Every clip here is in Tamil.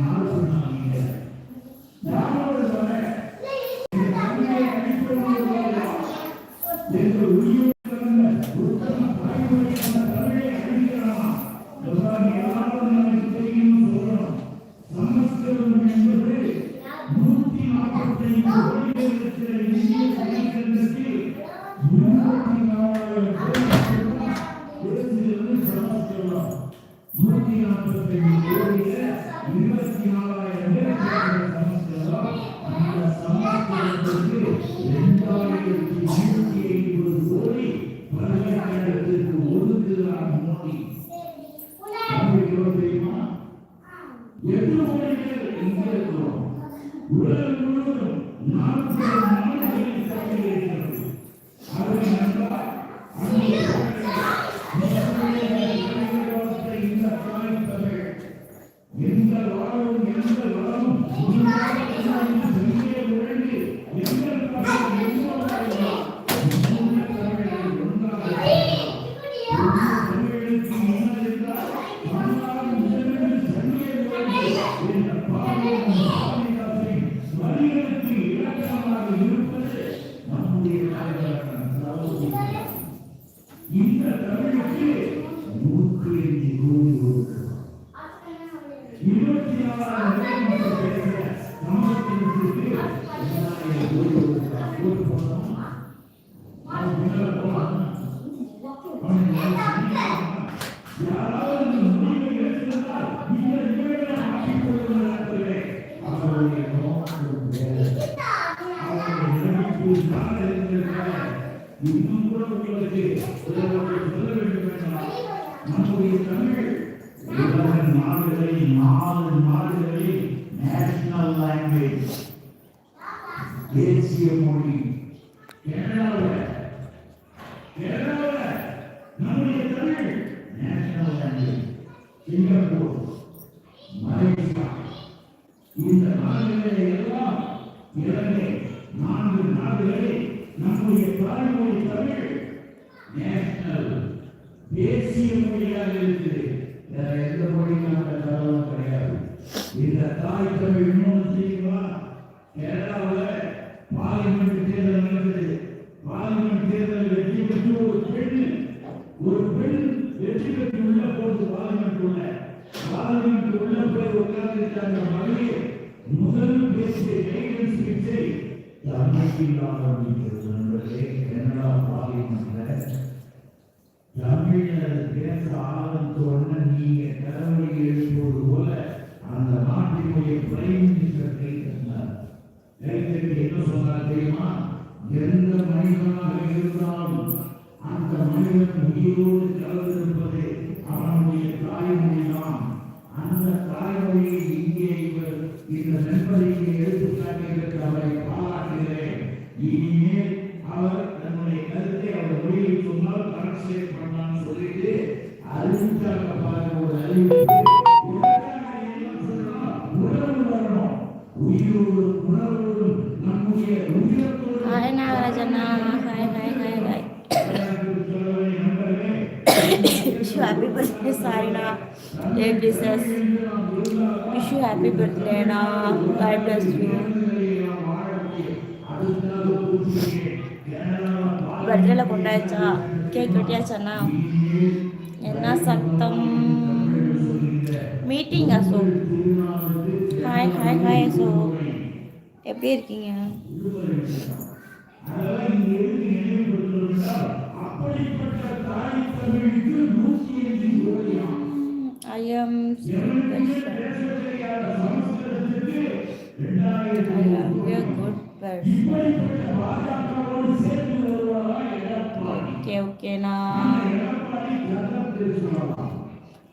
இன்னும் கூட உங்களுக்கு சொல்ல வேண்டும் என்றால் நம்முடைய தமிழ் உலக நாடுகளில் நாலு நாடுகளில் நேஷனல் லாங்குவேஜ் தேசிய மொழி. கேரளாவில் கேரளாவில் நம்முடைய Tamil national language Singapore Malaysia. இந்த எல்லாம் இலங்கை நான்கு நாடுகளில் நம்முடைய தாய்மொழி தமிழ் நேஷனல் தேசிய மொழியாக இருக்குது வேற எந்த மொழியும் அந்த தரவும் கிடையாது. இந்த தாய் தமிழ் இன்னொன்று தெரியுமா? கேரளாவில் பார்லிமெண்ட் தேர்தல் நடக்குது. பார்லிமெண்ட் தேர்தல் வெற்றி பெற்று ஒரு பெண் ஒரு பெண் வெற்றி பெற்று உள்ள போது பார்லிமெண்ட் உள்ள. பார்லிமெண்ட் உள்ள போய் உட்கார்ந்து மகளிர். முதல் பேசிய கைடன்ஸ் ஸ்பீச்சை தமிழ் இல்லாமல் நண்பர்களே கனடா பார்லிமெண்ட்ல தமிழர் பேச ஆரம்பித்த நீங்க கடவுளை எழுப்புவது போல அந்த நாட்டினுடைய பிரைம் மினிஸ்டர் கை தந்தார் கை தட்டி என்ன சொன்னார் தெரியுமா? எந்த மனிதனாக இருந்தாலும் அந்த மனிதன் உயிரோடு கலந்திருப்பது அவனுடைய தாய்மொழிதான் அந்த தாய்மொழியை இங்கே இவர் இந்த நண்பருக்கு எடுத்துக்காட்டிற்கு அவரை பாராட்டுகிறேன். இனிமேல் மொழியில் சொன்னால் டிரான்ஸ்லேட் பண்ணான்னு சொல்லிட்டு அறிவிச்சாங்க பாருங்க ஒரு அறிவிப்பு உடனே என்ன சொல்லணும்? உணர்வு வரணும் உயிரோடு உணர்வோடு நம்முடைய உயிரத்தோடு ஹாய் நாகராஜண்ணா ஹாய் ஹாய் ஹாய் ஹாய் சொல்லவே நண்பர்களே wish happy birthday சாரிண்ணா day pluses wish happy பர்த்டேண்ணா God bless you பர்த்டேல கொண்டாச்சா கேக் வெட்டியாச்சாண்ணா? என்ன சத்தம்? மீட்டிங் அசோ ஹாய் ஹாய் ஹாய் அசோ எப்படி இருக்கீங்க? I am I am good. Okay ஓகேண்ணா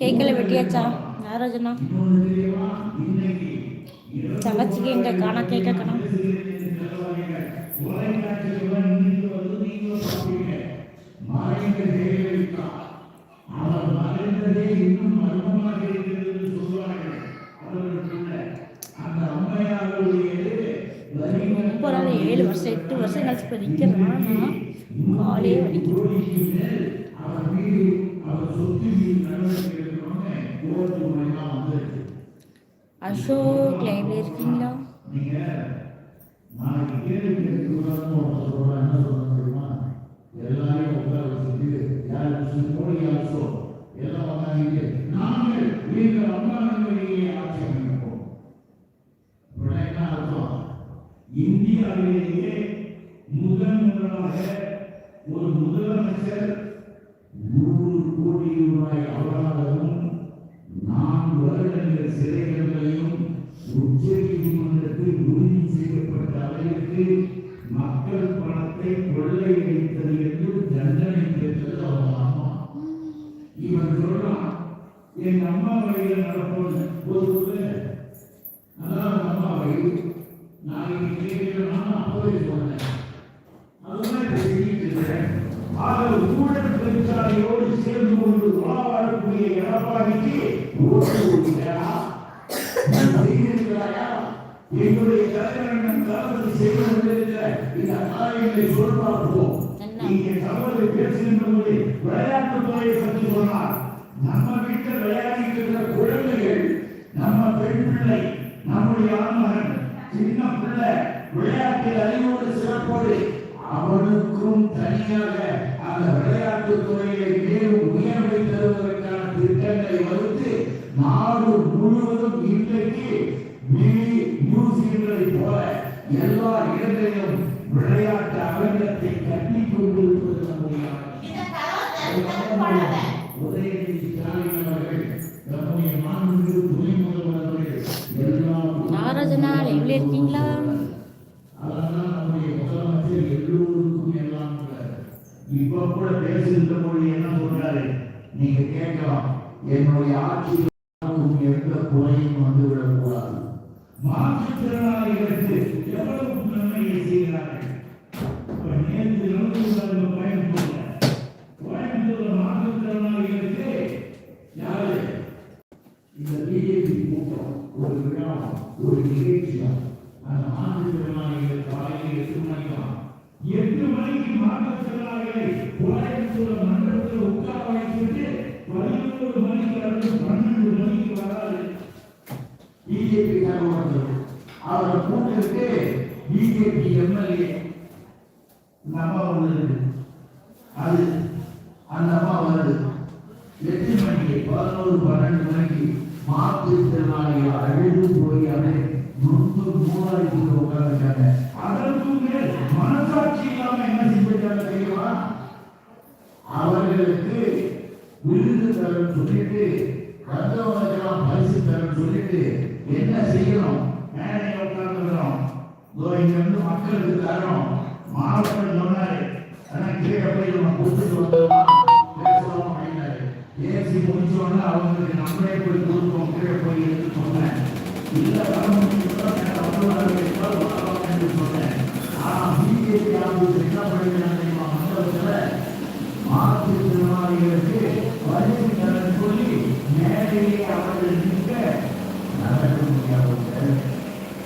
கேக்கில் வெட்டியாச்சா? நாராஜண்ணா தங்கச்சிக்கு எங்க காணா கேட்க காணோம் இன்னும் மர்மமாக இருக்கிறது சொல்வார்கள் அந்த அம்மையாருடைய வரிகள் முப்பது நாள் ஏழு வருஷம் எட்டு வருஷம் கழிச்சு இப்போ நிற்கிறான்னா காலே வலிக்குது அசோக் லைவ்ல இருக்கீங்களா எல்லாரையும் உட்கார வச்சுட்டு, யார் மோடி அரசோ, எல்லாம் வந்தாங்க. நாங்கள் நீங்கள் ஆட்சி அமைப்போம். அர்த்தம்? இந்தியாவிலேயே முதன் முதலாக ஒரு முதலமைச்சர் நூறு கோடி ரூபாய் அபராதமும் நான்கு வருடங்கள் சிறைகளையும் உச்ச நீதிமன்றத்தில் உறுதி செய்யப்பட்ட அளவிற்கு மக்கள் பணத்தை கொள்ளையடித்தது என்று தண்டனை பெற்றது அவங்க அம்மா இவன் சொல்றான் என் அம்மா வழியில் நடப்போம் ஒரு அதான் அம்மா வழி. ஊழல் பெருச்சாலையோடு சேர்ந்து கொண்டு உணவாடக்கூடிய எடப்பாடிக்கு ஓட்டு போடுகிறாரா? நான் செய்திருக்கிறாயா? எங்களுடைய தலைவரிடம் செய்து கொண்டிருக்கிற இந்த காரியங்களை சொல்வார்ப்போம்? இங்கே தவறு பேசுகின்ற போது விளையாட்டுத் துறையை பற்றி சொன்னார் நம்ம வீட்டில் விளையாடிட்டு இருக்கிற குழந்தைகள் நம்ம பெண் பிள்ளை நம்முடைய ஆண்மகன் சின்ன பிள்ளை விளையாட்டில் அறிவோடு சிறப்போடு அவனுக்கும் தனியாக அந்த விளையாட்டுத் துறையை மேலும் உயர்வை தருவதற்கான திட்டங்களை வகுத்து நாடு முழுவதும் இன்றைக்கு மியூசியங்களை போல எல்லா இடங்களிலும் விளையாட்டு அரங்கத்தை கட்டிக் கொண்டிருப்பது நம்முடைய. உதயநிதி ஸ்டாலின் அவர்கள் நம்முடைய மாண்புமிகு துணை முதல்வர் அவர்கள் எல்லாம் இருக்கீங்களா அதெல்லாம் இப்ப கூட பேசுகின்ற பொழுது என்ன சொல்றாரு? நீங்க கேட்கலாம் என்னுடைய ஆட்சியில் எந்த குறையும் வந்துவிடக் கூடாது மாற்றுத்திறனாளிகளுக்கு எவ்வளவு நன்மையை செய்கிறார்கள் நேற்று கோயம்புத்தூர்ல. கோயம்புத்தூர்ல மாற்றுத்திறனாளிகளுக்கு யாரு? இந்த பிஜேபி கூட்டம் ஒரு விழா ஒரு நிகழ்ச்சி எட்டு மணிக்கு மாற்றுத்திறனாளிகளை கோயம்புத்தூர் மன்றத்தில் உட்கார வைத்துவிட்டு பதினோரு மணிக்கு அல்லது பன்னெண்டு மணிக்கு வராது பிஜேபி தலைவர்கள் அவரை கூட்டிட்டு பிஜேபி எம்எல்ஏ இந்த அம்மா வந்தது. அது அந்த அம்மா வருது எட்டு மணிக்கு பதினோரு பன்னெண்டு மணிக்கு மாற்றுத்திறனாளிகள் அழுது போய் அதை நொந்து மூவாயிரத்துக்கு உட்காந்துட்டாங்க மனசாட்சி இல்லாம என்ன செஞ்சிருக்காங்க தெரியுமா? அவர்களுக்கு விருது தரன்னு சொல்லிட்டு வந்தவங்களுக்கெல்லாம் பரிசு தரன்னு சொல்லிட்டு என்ன செய்யணும்? மேலே உட்கார்ந்துக்கிறோம் இதோ இங்க வந்து மக்களுக்கு தரணும். மாவட்டம் சொன்னாரு ஆனா கீழே போய் நம்ம கொடுத்துட்டு வந்தோம் பேசுறோம் அப்படின்னாரு பேசி முடிச்ச அவங்களுக்கு நம்மளே போய் கொடுப்போம். கீழே போய் எடுத்து சொன்னேன் இல்லை வர முடியும் என்று சொன்னேன். ஆனா பிஜேபி ஆஃபீஸ் என்ன பண்ணிருக்காங்க தெரியுமா மண்டலத்துல மாற்றுத்திறனாளிகளுக்கு பரிசு தரன்னு சொல்லி மேடையிலே அவர்கள் நிற்க நடக்க முடியாதவங்க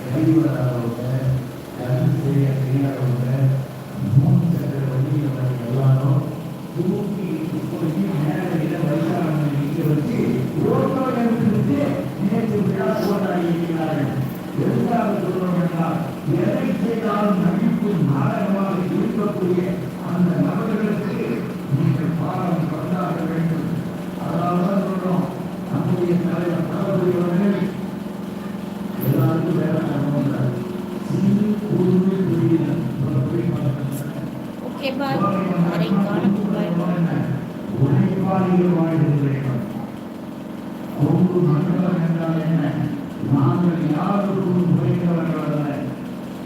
கைவராதவங்க கல்வி செய்ய தெரியாதவங்க மூணு சக்கர வண்டியில் வர எல்லாரும் தூக்கி போய் மேடையில வயசானவங்க நிற்க வச்சு ஓட்டோ எடுத்துட்டு நேற்று விழா கொண்டாடி இருக்கிறார்கள் எதுக்காக சொல்றோம் என்றால் எதை செய்தாலும் நடிப்பு நாடகமாக இருக்கக்கூடிய அந்த நபர்களுக்கு நீங்கள் பாடம் கொண்டாட வேண்டும் அதனால்தான் சொல்றோம் நம்முடைய தலைவர் தளபதி அவர்கள் எல்லாருக்கும் வேலை சிறு புரியல கொங்கு மண்டலம் என்றால் என்ன? நாங்கள் யாருக்கும் குறைந்தவர்கள் அல்ல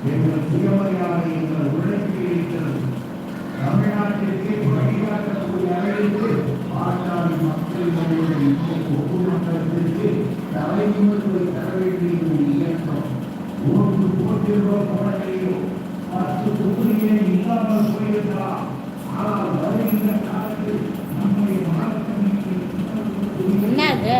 எங்கள் சுயமரியாதை எங்கள் உழைப்பில் இருக்கிறது தமிழ்நாட்டிற்கு வழிகாட்டக்கூடிய அளவிற்கு பாட்டாளி மக்கள் மனிதர்கள் இந்த கொங்கு மண்டலத்திற்கு தலைமுறை தர வேண்டிய ஒரு இயக்கம் மூன்று கோடி பத்து தொகுதியை இல்லாமல் போயிருக்கலாம் ஆனால் வருகின்ற காலத்தில் நம்முடைய மாவட்டம் என்னது